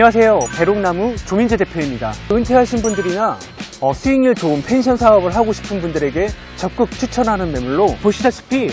안녕하세요. 배롱나무 조민재 대표입니다. 은퇴하신 분들이나 어, 수익률 좋은 펜션 사업을 하고 싶은 분들에게 적극 추천하는 매물로 보시다시피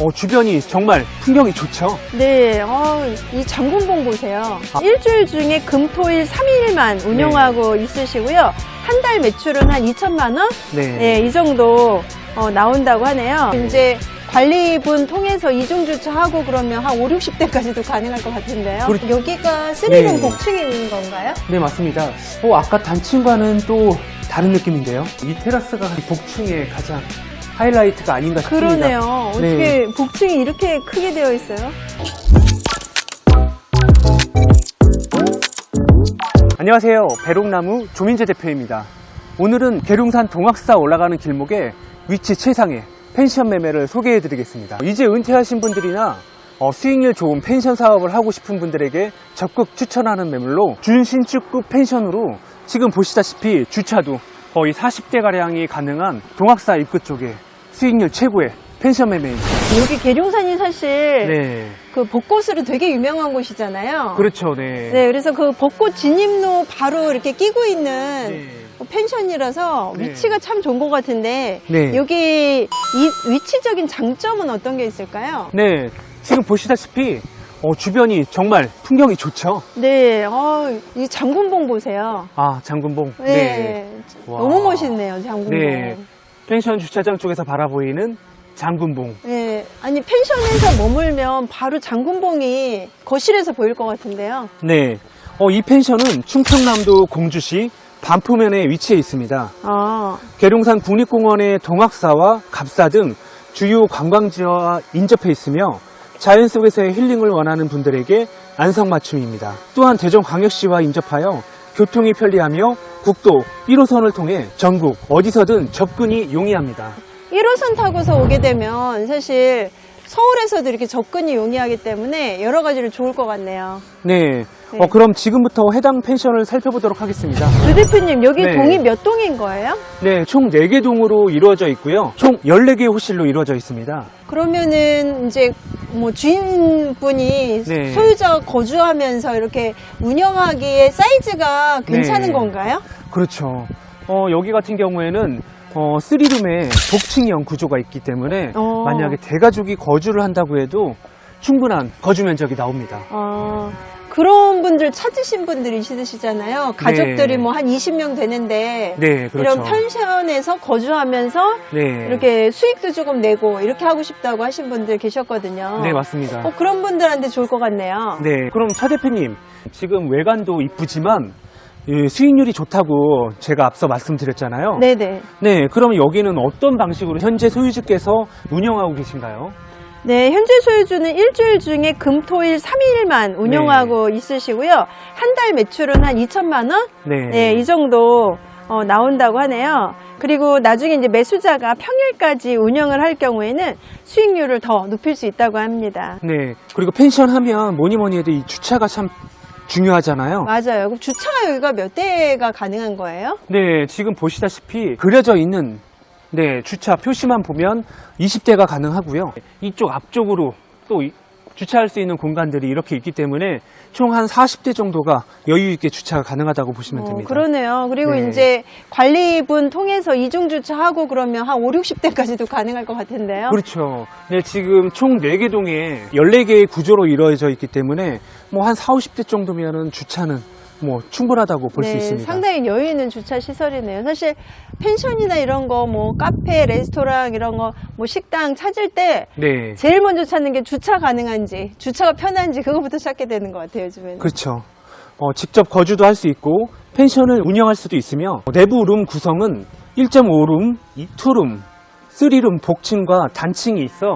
어, 주변이 정말 풍경이 좋죠. 네, 어, 이 장군봉 보세요. 아. 일주일 중에 금토일 3일만 운영하고 있으시고요. 한 달 매출은 한 2천만 원? 네. 네, 이 정도 어, 나온다고 하네요. 이제 관리분 통해서 이중 주차하고 그러면 한 5, 60대까지도 가능할 것 같은데요. 그렇- 여기가 스리룸 네. 복층인 건가요? 네, 맞습니다. 어, 아까 단층과는 또 다른 느낌인데요. 이 테라스가 이 복층의 가장 하이라이트가 아닌가 싶습니다. 그러네요. 어떻게 네. 복층이 이렇게 크게 되어 있어요? 안녕하세요. 배롱나무 조민재 대표입니다. 오늘은 계룡산 동학사 올라가는 길목에 위치 최상의 펜션 매매를 소개해 드리겠습니다. 이제 은퇴하신 분들이나 어, 수익률 좋은 펜션 사업을 하고 싶은 분들에게 적극 추천하는 매물로 준신축급 펜션으로 지금 보시다시피 주차도 거의 40대가량이 가능한 동학사 입구 쪽에 수익률 최고의 펜션 매매입니다. 여기 계룡산이 사실 네. 그 벚꽃으로 되게 유명한 곳이잖아요. 그렇죠. 네. 네, 그래서 그 벚꽃 진입로 바로 이렇게 끼고 있는 네. 뭐 펜션이라서 네. 위치가 참 좋은 것 같은데 네. 여기 이 위치적인 장점은 어떤 게 있을까요? 네. 지금 보시다시피 어, 주변이 정말 풍경이 좋죠. 네, 어, 이 장군봉 보세요. 아, 장군봉. 네, 와. 너무 멋있네요, 장군봉. 네. 펜션 주차장 쪽에서 바라보이는 장군봉. 네, 아니 펜션에서 머물면 바로 장군봉이 거실에서 보일 것 같은데요. 네. 어, 이 펜션은 충청남도 공주시 반포면에 위치해 있습니다. 아, 계룡산 국립공원의 동학사와 갑사 등 주요 관광지와 인접해 있으며 자연 속에서의 힐링을 원하는 분들에게 안성맞춤입니다. 또한 대전광역시와 인접하여 교통이 편리하며 국도 1호선을 통해 전국 어디서든 접근이 용이합니다. 1호선 타고서 오게 되면 사실 서울에서도 이렇게 접근이 용이하기 때문에 여러 가지로 좋을 것 같네요. 네. 네. 어, 그럼 지금부터 해당 펜션을 살펴보도록 하겠습니다. 조 대표님, 여기 네. 동이 몇 동인 거예요? 네, 총 4개 동으로 이루어져 있고요. 총 14개의 호실로 이루어져 있습니다. 그러면은 이제 뭐 주인분이 네. 소유자가 거주하면서 이렇게 운영하기에 사이즈가 괜찮은 네. 건가요? 그렇죠. 어, 여기 같은 경우에는 어, 3룸에 복층형 구조가 있기 때문에 어. 만약에 대가족이 거주를 한다고 해도 충분한 거주 면적이 나옵니다. 어, 그런 분들 찾으신 분들이 있으시잖아요. 가족들이 네. 뭐한 20명 되는데 네, 그렇죠. 이런 펜션에서 거주하면서 네. 이렇게 수익도 조금 내고 이렇게 하고 싶다고 하신 분들 계셨거든요. 네, 맞습니다. 어, 그런 분들한테 좋을 것 같네요. 네, 그럼 차 대표님, 지금 외관도 이쁘지만 예, 수익률이 좋다고 제가 앞서 말씀드렸잖아요. 네네. 네, 그럼 여기는 어떤 방식으로 현재 소유주께서 운영하고 계신가요? 네, 현재 소유주는 일주일 중에 금 토일 3일만 운영하고 있으시고요. 한 달 매출은 한 2천만 원? 네. 네, 이 정도 어, 나온다고 하네요. 그리고 나중에 이제 매수자가 평일까지 운영을 할 경우에는 수익률을 더 높일 수 있다고 합니다. 네. 그리고 펜션 하면 뭐니 뭐니 해도 이 주차가 참 중요하잖아요. 맞아요. 그럼 주차가 여기가 몇 대가 가능한 거예요? 네, 지금 보시다시피 그려져 있는 네, 주차 표시만 보면 20대가 가능하고요. 이쪽 앞쪽으로 또 이- 주차할 수 있는 공간들이 이렇게 있기 때문에 총 한 40대 정도가 여유 있게 주차가 가능하다고 보시면 어, 됩니다. 그러네요. 그리고 네. 이제 관리분 통해서 이중 주차하고 그러면 한 5, 60대까지도 가능할 것 같은데요. 그렇죠. 네, 지금 총 4개 동에 14개의 구조로 이루어져 있기 때문에 뭐 한 4, 50대 정도면은 주차는 뭐 충분하다고 볼수 네, 있습니다. 상당히 여유 있는 주차 시설이네요. 사실 펜션이나 이런 거 뭐 카페, 레스토랑 이런 거 뭐 식당 찾을 때 네. 제일 먼저 찾는 게 주차 가능한지, 주차가 편한지 그거부터 찾게 되는 것 같아요, 요즘에는. 그렇죠. 어, 직접 거주도 할 수 있고 펜션을 운영할 수도 있으며 내부 룸 구성은 1.5룸, 2룸, 3룸 복층과 단층이 있어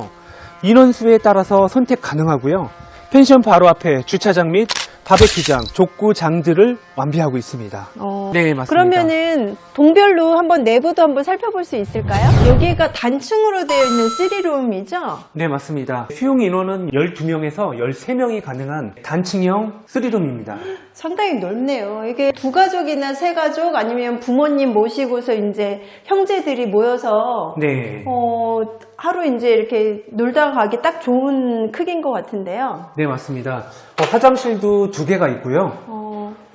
인원수에 따라서 선택 가능하고요. 펜션 바로 앞에 주차장 및 바베큐장, 족구장들을 완비하고 있습니다. 어, 네, 맞습니다. 그러면은 동별로 한번 내부도 한번 살펴볼 수 있을까요? 여기가 단층으로 되어 있는 3룸이죠? 네, 맞습니다. 수용 인원은 12명에서 13명이 가능한 단층형 3룸입니다. 상당히 넓네요. 이게 두 가족이나 세 가족 아니면 부모님 모시고서 이제 형제들이 모여서 네. 어, 하루 이제 이렇게 놀다 가기 딱 좋은 크기인 것 같은데요. 네, 맞습니다. 어, 화장실도 두 개가 있고요. 어,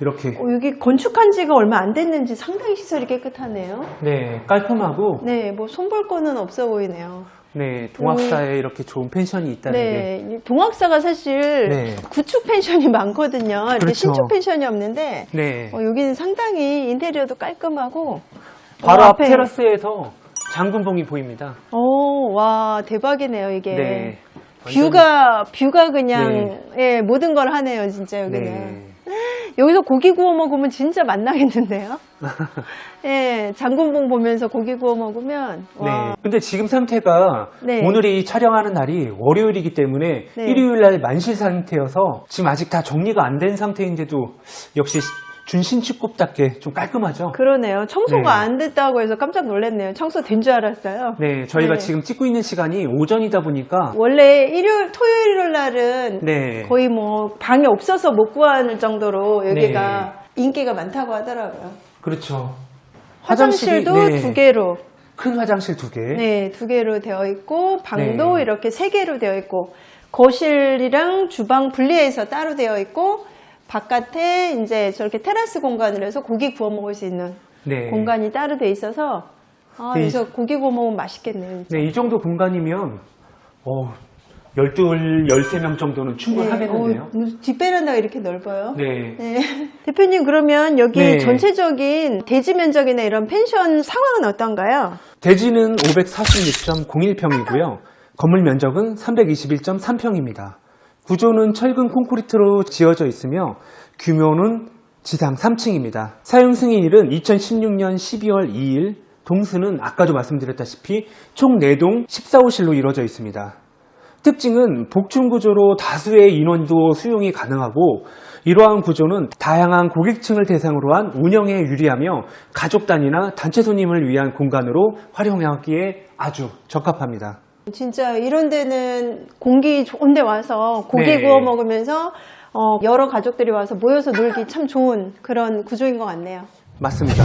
이렇게 어, 여기 건축한 지가 얼마 안 됐는지 상당히 시설이 깨끗하네요. 네 깔끔하고 네, 뭐 손볼 거는 없어 보이네요. 네 동학사에 이렇게 좋은 펜션이 있다는 게 네, 이 동학사가 사실 네. 구축 펜션이 많거든요. 이렇게 그렇죠. 신축 펜션이 없는데 네. 어, 여기는 상당히 인테리어도 깔끔하고 바로 어, 앞 앞에- 테라스에서 장군봉이 보입니다. 오, 와 대박이네요 이게. 네. 뷰가 뷰가 그냥 예, 모든 걸 하네요 진짜 여기는. 네. 여기서 고기 구워 먹으면 진짜 맛나겠는데요? 예, 장군봉 보면서 고기 구워 먹으면 와. 네. 근데 지금 상태가 네. 오늘이 촬영하는 날이 월요일이기 때문에 네. 일요일 날 만실 상태여서 지금 아직 다 정리가 안 된 상태인데도 역시 준신축급답게 좀 깔끔하죠. 그러네요. 청소가 네. 안 됐다고 해서 깜짝 놀랐네요. 청소 된 줄 알았어요. 네, 저희가 네. 지금 찍고 있는 시간이 오전이다 보니까 원래 일요일, 토요일 날은 네. 거의 뭐 방이 없어서 못 구할 정도로 여기가 인기가 많다고 하더라고요. 그렇죠. 화장실도 네. 두 개로, 큰 화장실 두 개. 네, 두 개로 되어 있고 방도 네. 이렇게 세 개로 되어 있고 거실이랑 주방 분리해서 따로 되어 있고 바깥에 이제 저렇게 테라스 공간을 해서 고기 구워 먹을 수 있는 네. 공간이 따로 돼 있어서 아, 네. 여기서 고기 구워 먹으면 맛있겠네요. 진짜. 네, 이 정도 공간이면 어, 12, 13명 정도는 충분하겠는데요. 어, 무슨 뒷베란다가 이렇게 넓어요? 네. 네. 대표님 그러면 여기 네. 전체적인 대지 면적이나 이런 펜션 상황은 어떤가요? 대지는 546.01평이고요. 건물 면적은 321.3평입니다. 구조는 철근 콘크리트로 지어져 있으며 규모는 지상 3층입니다. 사용 승인일은 2016년 12월 2일, 동수는 아까도 말씀드렸다시피 총 4동 14호실로 이루어져 있습니다. 특징은 복층 구조로 다수의 인원도 수용이 가능하고 이러한 구조는 다양한 고객층을 대상으로 한 운영에 유리하며 가족 단위나 단체 손님을 위한 공간으로 활용하기에 아주 적합합니다. 진짜 이런 데는 공기 좋은 데 와서 고기 네. 구워 먹으면서 어, 여러 가족들이 와서 모여서 놀기 참 좋은 그런 구조인 것 같네요. 맞습니다.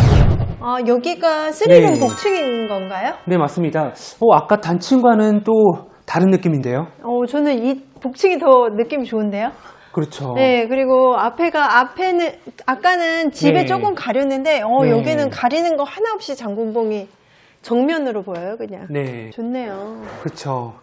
아, 여기가 스리룸 네. 복층인 건가요? 네, 맞습니다. 어, 아까 단층과는 또 다른 느낌인데요. 어, 저는 이 복층이 더 느낌이 좋은데요? 그렇죠. 네, 그리고 앞에가, 앞에는, 아까는 집에 네. 조금 가렸는데, 어, 네. 여기는 가리는 거 하나 없이 장군봉이 정면으로 보여요, 그냥. 네, 좋네요. 그렇죠.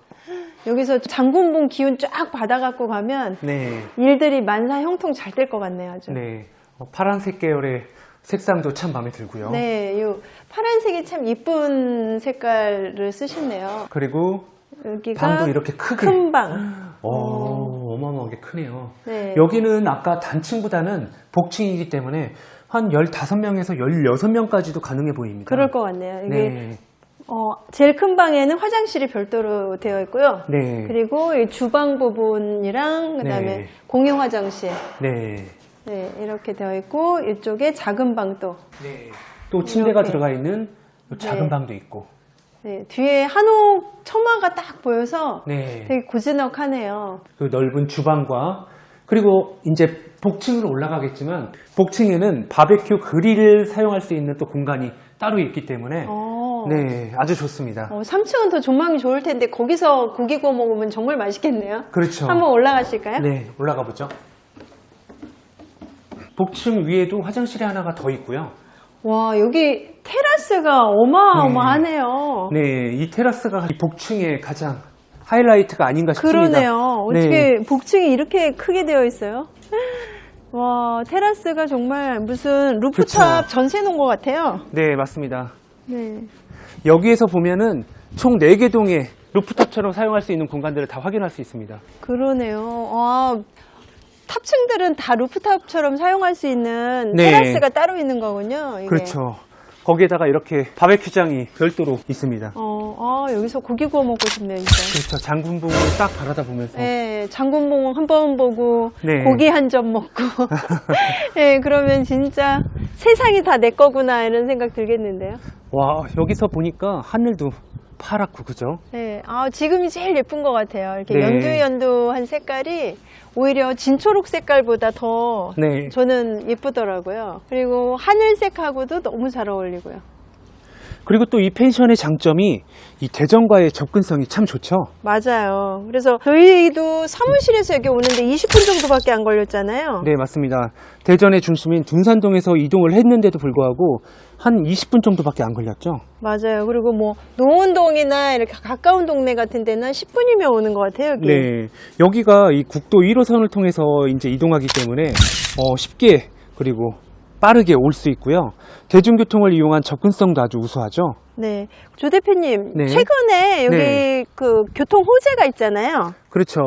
여기서 장군봉 기운 쫙 받아갖고 가면 네, 일들이 만사 형통 잘 될 것 같네요, 아주. 네. 어, 파란색 계열의 색상도 참 마음에 들고요. 네, 요 파란색이 참 이쁜 색깔을 쓰셨네요. 그리고 여기가 방도 이렇게 크게. 큰 방. 오, 어마어마하게 크네요. 네. 여기는 아까 단층보다는 복층이기 때문에 한 15명에서 16명까지도 가능해 보입니다. 그럴 것 같네요. 이게 네. 어, 제일 큰 방에는 화장실이 별도로 되어 있고요. 네. 그리고 이 주방 부분이랑 그다음에 네. 공용 화장실 네. 네, 이렇게 되어 있고 이쪽에 작은 방도 네. 또 침대가 이렇게. 들어가 있는 요 작은 네. 방도 있고. 네, 뒤에 한옥 처마가 딱 보여서 네. 되게 고즈넉하네요. 그 넓은 주방과 그리고 이제 복층으로 올라가겠지만 복층에는 바베큐 그릴을 사용할 수 있는 또 공간이 따로 있기 때문에 어, 네, 아주 좋습니다. 어, 3층은 더 전망이 좋을 텐데 거기서 고기 구워 먹으면 정말 맛있겠네요. 그렇죠. 한번 올라가실까요? 네, 올라가 보죠. 복층 위에도 화장실이 하나가 더 있고요. 와, 여기 테라스가 어마어마하네요. 네, 이 테라스가 이 복층의 가장 하이라이트가 아닌가 싶습니다. 그러네요. 어떻게 네. 복층이 이렇게 크게 되어 있어요? 와, 테라스가 정말 무슨 루프탑 그쵸. 전세 놓은 것 같아요. 네, 맞습니다. 네. 여기에서 보면은 총 4개 동의 루프탑처럼 사용할 수 있는 공간들을 다 확인할 수 있습니다. 그러네요. 와, 탑층들은 다 루프탑처럼 사용할 수 있는 네. 테라스가 따로 있는 거군요. 이게. 그렇죠. 거기에다가 이렇게 바베큐장이 별도로 있습니다. 어, 아, 여기서 고기 구워 먹고 싶네요, 진짜. 그렇죠. 장군봉을 딱 바라다 보면서. 네, 장군봉 한 번 보고 네. 고기 한 점 먹고 네, 그러면 진짜 세상이 다 내 거구나 이런 생각 들겠는데요. 와, 여기서 보니까 하늘도 파랗고, 그죠? 네, 아, 지금이 제일 예쁜 것 같아요. 이렇게 네. 연두연두한 색깔이 오히려 진초록 색깔보다 더 네. 저는 예쁘더라고요. 그리고 하늘색하고도 너무 잘 어울리고요. 그리고 또 이 펜션의 장점이 이 대전과의 접근성이 참 좋죠. 맞아요. 그래서 저희도 사무실에서 여기 오는데 20분 정도밖에 안 걸렸잖아요. 네, 맞습니다. 대전의 중심인 둔산동에서 이동을 했는데도 불구하고 한 20분 정도밖에 안 걸렸죠. 맞아요. 그리고 뭐 노원동이나 이렇게 가까운 동네 같은 데는 10분이면 오는 것 같아요. 여기. 네, 여기가 이 국도 1호선을 통해서 이제 이동하기 때문에 어, 쉽게 그리고 빠르게 올 수 있고요. 대중교통을 이용한 접근성도 아주 우수하죠. 네. 조 대표님, 네. 최근에 여기 네. 그 교통 호재가 있잖아요. 그렇죠.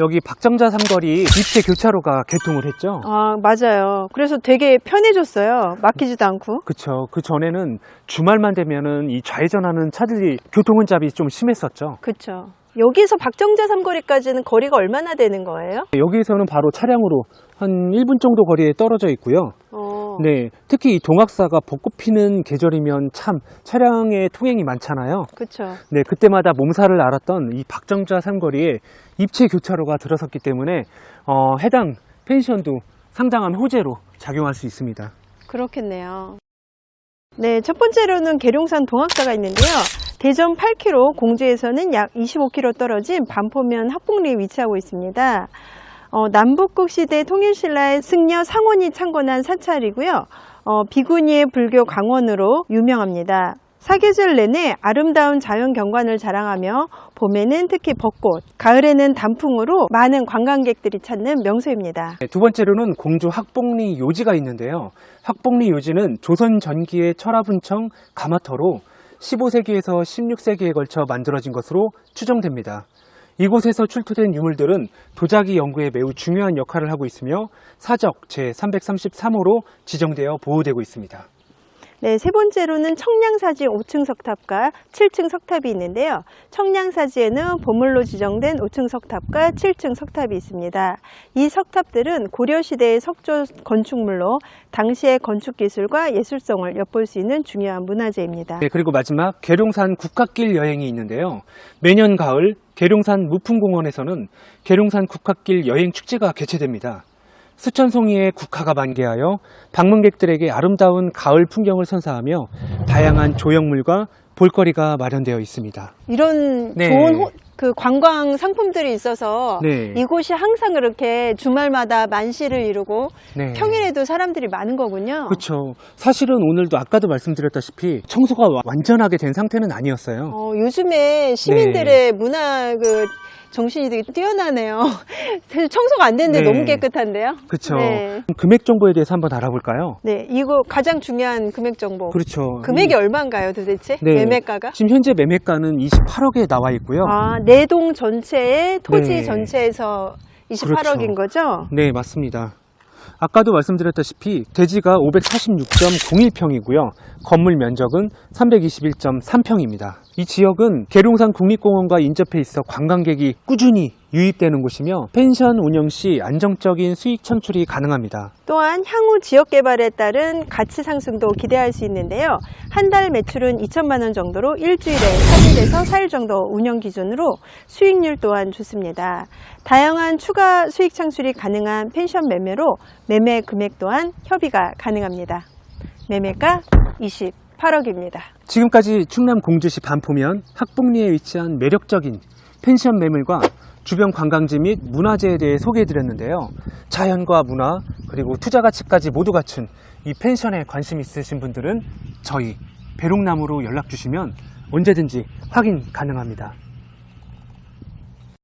여기 박정자 삼거리 입체 교차로가 개통을 했죠. 아, 맞아요. 그래서 되게 편해졌어요. 막히지도 않고. 그렇죠. 그 전에는 주말만 되면은 이 좌회전하는 차들이 교통 혼잡이 좀 심했었죠. 그렇죠. 여기서 박정자 삼거리까지는 거리가 얼마나 되는 거예요? 여기에서는 바로 차량으로 한 1분 정도 거리에 떨어져 있고요. 어. 네, 특히 이 동학사가 벚꽃 피는 계절이면 참 차량의 통행이 많잖아요. 그렇죠. 네, 그때마다 몸살을 앓았던 이 박정자 삼거리에 입체 교차로가 들어섰기 때문에 어, 해당 펜션도 상당한 호재로 작용할 수 있습니다. 그렇겠네요. 네, 첫 번째로는 계룡산 동학사가 있는데요. 대전 8km, 공주에서는 약 25km 떨어진 반포면 합봉리에 위치하고 있습니다. 어, 남북국 시대 통일신라의 승려 상원이 창건한 사찰이고요. 어, 비구니의 불교 강원으로 유명합니다. 사계절 내내 아름다운 자연 경관을 자랑하며 봄에는 특히 벚꽃, 가을에는 단풍으로 많은 관광객들이 찾는 명소입니다. 네, 두 번째로는 공주 학봉리 요지가 있는데요. 학봉리 요지는 조선 전기의 철화분청 가마터로 15세기에서 16세기에 걸쳐 만들어진 것으로 추정됩니다. 이곳에서 출토된 유물들은 도자기 연구에 매우 중요한 역할을 하고 있으며 사적 제333호로 지정되어 보호되고 있습니다. 네, 세 번째로는 청량사지 5층 석탑과 7층 석탑이 있는데요. 청량사지에는 보물로 지정된 5층 석탑과 7층 석탑이 있습니다. 이 석탑들은 고려시대의 석조 건축물로 당시의 건축 기술과 예술성을 엿볼 수 있는 중요한 문화재입니다. 네, 그리고 마지막 계룡산 국학길 여행이 있는데요. 매년 가을 계룡산 무풍공원에서는 계룡산 국학길 여행 축제가 개최됩니다. 수천 송이의 국화가 만개하여 방문객들에게 아름다운 가을 풍경을 선사하며 다양한 조형물과 볼거리가 마련되어 있습니다. 이런 네. 좋은 호- 그 관광 상품들이 있어서 네. 이곳이 항상 그렇게 주말마다 만시를 이루고 네. 평일에도 사람들이 많은 거군요. 그렇죠. 사실은 오늘도 아까도 말씀드렸다시피 청소가 와- 완전하게 된 상태는 아니었어요. 어, 요즘에 시민들의 문화 그 정신이 되게 뛰어나네요. 사실 청소가 안 됐는데 네. 너무 깨끗한데요. 그렇죠. 네. 금액 정보에 대해서 한번 알아볼까요? 네, 이거 가장 중요한 금액 정보. 그렇죠. 금액이 얼마인가요, 도대체? 네. 매매가가? 지금 현재 매매가는 28억에 나와 있고요. 아, 네동 전체의 토지 네. 전체에서 28억인 거죠? 네, 맞습니다. 아까도 말씀드렸다시피 대지가 546.01평이고요. 건물 면적은 321.3평입니다. 이 지역은 계룡산 국립공원과 인접해 있어 관광객이 꾸준히 유입되는 곳이며 펜션 운영 시 안정적인 수익 창출이 가능합니다. 또한 향후 지역 개발에 따른 가치 상승도 기대할 수 있는데요. 한 달 매출은 2천만 원 정도로 일주일에 3일에서 4일 정도 운영 기준으로 수익률 또한 좋습니다. 다양한 추가 수익 창출이 가능한 펜션 매매로 매매 금액 또한 협의가 가능합니다. 매매가 28억입니다. 지금까지 충남 공주시 반포면 학봉리에 위치한 매력적인 펜션 매물과 주변 관광지 및 문화재에 대해 소개해드렸는데요. 자연과 문화 그리고 투자 가치까지 모두 갖춘 이 펜션에 관심 있으신 분들은 저희 배롱나무로 연락 주시면 언제든지 확인 가능합니다.